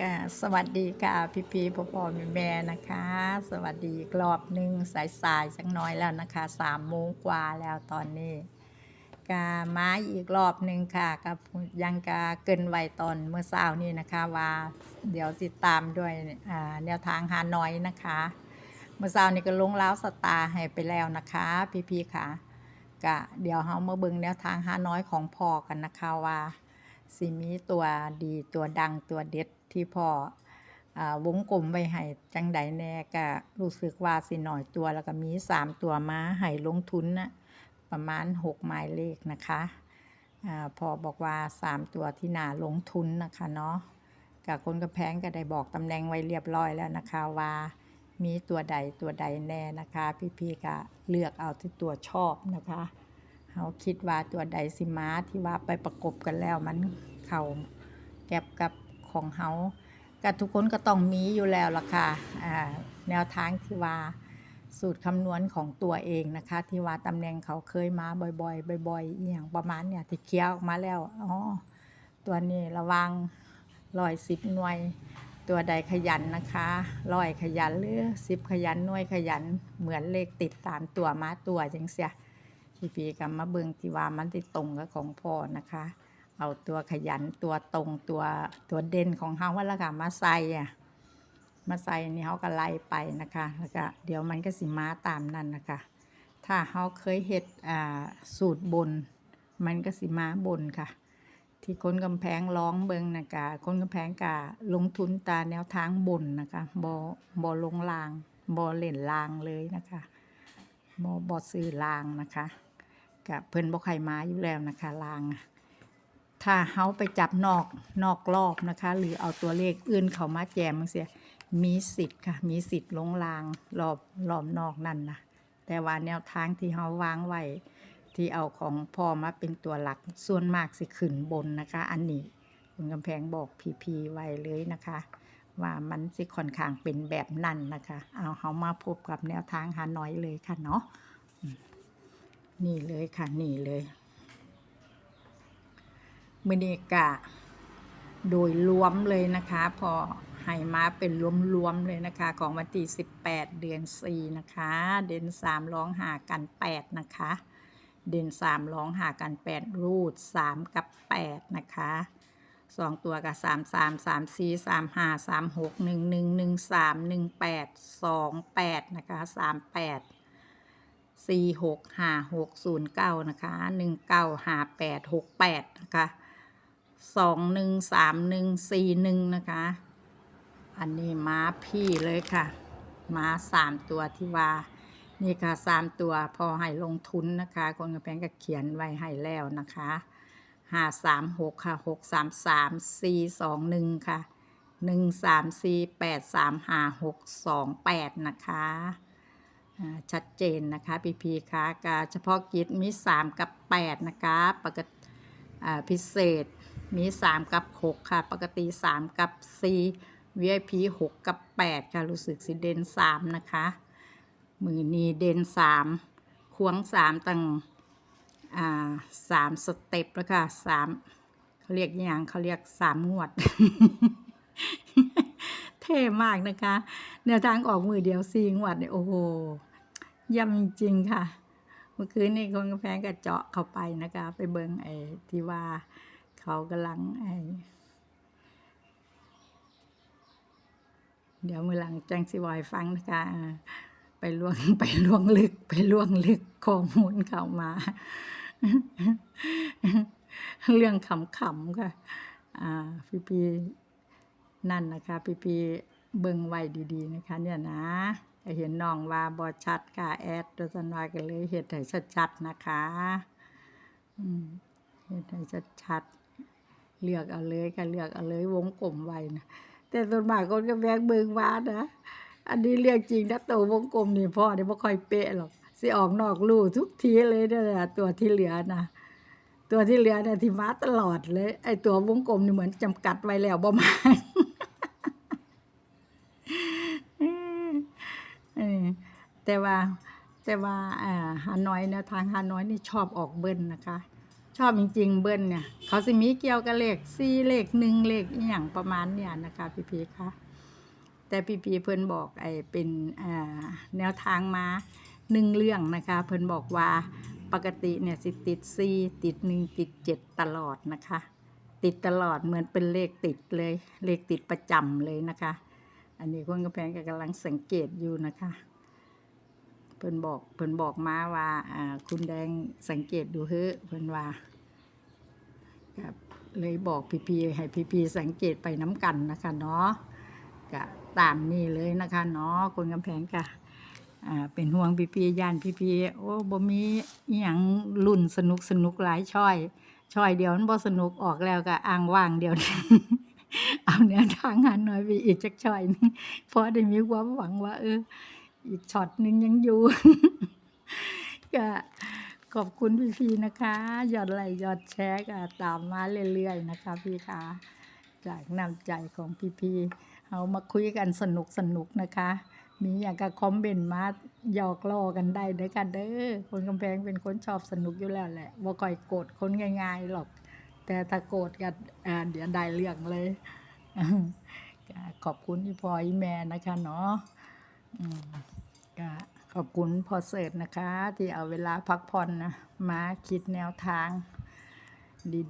ค่ะสวัสดีค่ะพี่พีพ่อพ่อแม่แม่นะคะ สวัสดีกรอบหนึ่งสายๆสักน้อยแล้วนะคะสามโมงกว่าแล้วตอนนี้กามาอีกรอบหนึ่งค่ะกับยังกาเกินไวตอนเมื่อเช้านี้นะคะว่าเดี๋ยวติดตามด้วยแนวทางฮานอยนะคะ เมื่อเช้านี้ก็ลงแล้วสตาให้ไปแล้วนะคะ พี่พีค่ะกะเดี๋ยวเรามาเบิ่งแนวทางฮาน้อยของพ่อกันนะคะว่า สิมีตัวดีตัวดังตัวเด็ดที่พ่ออาวงกลมไว้ให้จังใดแน่ก็รู้สึกว่าสิหน่อยตัวแล้วก็มี3ตัวมาให้ลงทุนนะประมาณ6หมายเลขนะคะอาพอบอกว่า3ตัวที่น่าลงทุนนะคะเนาะกับคนกระแพงก็ได้บอกตำแหน่งไว้เรียบร้อยแล้วนะคะว่ามีตัวใดตัวใดแน่นะคะ พี่ๆก็เลือกเอาที่ตัวชอบนะคะ เขาคิดว่าตัวใดสิมาที่ว่าไปประกบกันแล้วมันเข้าแก็บกับของเขาก็ทุกคนก็ต้องมีอยู่แล้วล่ะค่ะแนวทางที่ว่าสูตรคำนวณของตัวเองนะคะ ที่ว่าตำแหน่งเขาเคยมาบ่อยๆบ่อยๆอย่างประมาณเนี่ยที่เคี้ยวออกมาแล้วอ๋อตัวนี้ระวังร้อยสิบหน่วย ตัวใดขยันนะคะร้อยขยันหรือสิบขยันหน่วยขยันเหมือนเลขติดสามตัวมาตัวจังเสีย พี่พีกับมาเบิงที่ว่ามันติตรงกับของพ่อนะคะ เอาตัวขยันตัวตรงตัวตัวเด่นของเขาว่าละค่ะมาใส่อะมาใส่นี่เขาก็ไล่ไปนะคะแล้วก็เดี๋ยวมันก็สิมาตามนั่นนะคะ ถ้าเขาเคยเฮ็ดอ่าสูตรบน มันก็สิมาบนค่ะ ที่คนกำแพงร้องเบิงนะคะคนกำแพงกะลงทุนตาแนวทางบนนะคะบอบอลงลางบอเล่นลางเลยนะคะบอบอซื้อลางนะคะ กับเพิ่นบ่ใครมาอยู่แล้วนะคะลางถ้าเฮาไปจับนอกนอกรอบนะคะ หรือเอาตัวเลขอื่นเข้ามาแจมจังซี่มีสิทธิ์ค่ะ มีสิทธิ์ลงลางรอบรอบนอกนั่นนะแต่ว่าแนวทางที่เฮาวางไว้ที่เอาของพ่อมาเป็นตัวหลักส่วนมากสิขึ้นบนนะคะ อันนี้คุณกำแพงบอกพีพีไว้เลยนะคะ ว่ามันสิค่อนข้างเป็นแบบนั่นนะคะ เอาเฮามาพบกับแนวทางหาน้อยเลยค่ะเนาะ นี่เลยค่ะ นี่เลยมือนี้กะ โดยรวมเลยนะคะ พอให้มาเป็นรวมๆเลยนะคะ ของวันที่18 เดือน 4 นะคะ เดือน3ร้องหากัน 8 นะคะ เดือน3ร้องหากัน 8 รูด 3 กับ 8 นะคะสองตัวกับ3 3 3 4 3 5 3 6 1 1 1 3 1 8 2 8นะคะ3 8 สี่หกห้าหกศูนย์เก้านะคะหนึ่งเก้าห้าแปดหกแปดนะคะสองหนึ่งสามหนึ่งสี่หนึ่งนะคะ อันนี้ม้าพี่เลยค่ะ ม้าสามตัวที่ว่านี่ค่ะสามตัวพอให้ลงทุนนะคะ คนกระแพงก็เขียนไว้ให้แล้วนะคะห้าสามหกค่ะหกสามสามสี่สองหนึ่งค่ะหนึ่งสามสี่แปดสามห้าหกสองแปดนะคะ ชัดเจนนะคะพีพีคะกาเฉพาะกิจมี 3 กับ 8 นะคะปกติพิเศษมี 3 กับ 6 ค่ะ ปกติ 3 กับ 4 VIP 6 กับ 8 ค่ะ รู้สึกสิเด่น3 นะคะ มือนีเด่น3ควง 3ตั้งอ่าสามสเต็ปแล้วค่ะสามเขาเรียกอย่างเขาเรียกสามงวด เท่มากนะคะแนวทางออกมือเดียวซีงวดเนี่ยโอ้โห เย่ำจริงๆค่ะ เมื่อคืนนี่คนกาแฟก็เจาะเข้าไปนะคะ ไปเบิงไอ้ที่ว่าเขากำลังไอ้เดี๋ยวมือหลังแจังสิวอยฟังนะคะไปล่วงไปล่วงลึก ไปล่วงลึกข้อมูลเข้ามา เรื่องขำๆค่ะอ่าพี่พีนั่นนะคะ พี่พีเบิ่งไว้ดี ๆ นะคะ เนี่ยนะ เห็นน้องว่าบอชัดค่ะแอดตัวสันวากันเลยเห็ดให้ชัดๆนะคะเห็ดให้ชัดๆเลือกเอาเลยค่ะเลือกเอาเลยวงกลมไว้นะแต่ส่วนมากคนก็แบกเบิงว่านะอันนี้เรื่องจริงถ้าตัววงกลมนี่พ่อเนี่ยไม่ค่อยเป๊ะหรอกสิออกนอกลู่ทุกทีเลยเนี่ยนะตัวที่เหลือนะตัวที่เหลือเนี่ยที่มาตลอดเลย ไอ้ตัววงกลมนี่เหมือนจำกัดไว้แล้วประมาณ เออ แต่ว่าแต่ว่าอ่าฮานอยแนวทางฮานอยนี่ชอบออกเบิ้ลนะคะ ชอบจริง ๆ เบิ้ลเนี่ย เขาสิมีเกี่ยวกับเลขสี่เลขหนึ่งเลขอหย่างประมาณเนี่ยนะคะพี่พีคะแต่พี่พีเพิ่นบอกไอ้เป็นอ่าแนวทางมาหนึ่งเรื่องนะคะ เพิ่นบอกว่าปกติเนี่ยสิติดสี่ติดหนึ่งติดเจ็ดตลอดนะคะ ติดตลอดเหมือนเป็นเลขติดเลย เลขติดประจำเลยนะคะ อันนี้คนกระแพงก็กำลังสังเกตอยู่นะคะ เพิ่นบอกเพิ่นบอกมาว่าอ่า คุณแดงสังเกตดูเฮ้อเพิ่นว่าครับเลยบอกพีพีให้พีพีสังเกตไปน้ำกันนะคะเนาะก็ตามนี่เลยนะคะเนาะคนกำแพงก็อ่าเป็นห่วงพีพีย่านพีพีโอ้บ่มีอหยังรุ่นสนุกสนุกหลายช่อยช่อยเดียวมันบ่สนุกออกแล้วก็อ้างว่างเดียว เอาแนวทางหาหน่อยไปอีกจักช่อยนึงเพราะได้มีความหวังว่าเออ อีกช็อตหนึ่งยังอยู่ ก็ขอบคุณพี่พีนะคะยอดไลค์ยอดแชร์ก็ตามมาเรื่อยๆนะคะ พี่คะจากน้ำใจของพี่พีเอามาคุยกันสนุกสนุกนะคะ มีอย่างกับคอมเมนต์มาหยอกล้อกันได้เด้อกันเด้อคนกำแพงเป็นคนชอบสนุกอยู่แล้วแหละว่าก่อยโกรธคนง่ายๆหรอก แต่ถ้าโกรธกันเดี๋ยวได้เรื่องเลยขอบคุณพี่พลอยแม่นะคะเนาะ ก็ขอบคุณพอเสิร์ตนะคะ ที่เอาเวลาพักผ่อนนะมาคิดแนวทาง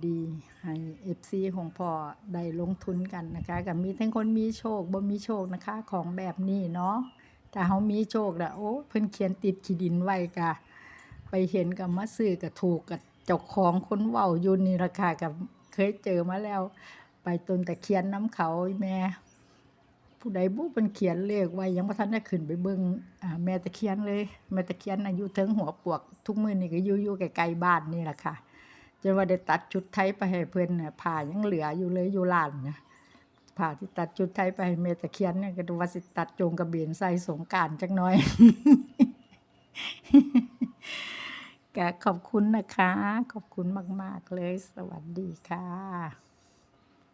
ดีๆ ให้เอฟซีของพ่อได้ลงทุนกันนะคะกับมีทั้งคนมีโชคบ่มีโชคนะคะ ของแบบนี้เนาะถ้าเขามีโชคแล้วโอ้เพิ่นเขียนติดขีดินไว้กะ ไปเห็นกับมาซื้อกับถูกกับเจ้าของคนเว้าอยู่นี่ราคากับเคยเจอมาแล้ว ไปต้นตะเคียนน้ำเขาอีแม่ ผู้ใดบุเป็นเขียนเลขไว้ยังบ่ทันได้ขึ้นไปเบิ่งอ่าแม่ตะเคียนเลย แม่ตะเคียนอายุถึงหัวปวก ทุกมื้อนี่ก็อยู่อยู่ไกลๆบ้านนี่แหละค่ะจนว่าได้ตัดชุดไทยไปให้เพิ่นน่ะผ้ายังเหลืออยู่เลยอยู่ร้านนะผ้าที่ตัดชุดไทยไปให้แม่ตะเคียนเนี่ยก็ดูว่าสิตัดโจงกระเบนใส่สงการจักหน่อยก็ขอบคุณนะคะ ขอบคุณมาก ๆ เลย สวัสดีค่ะ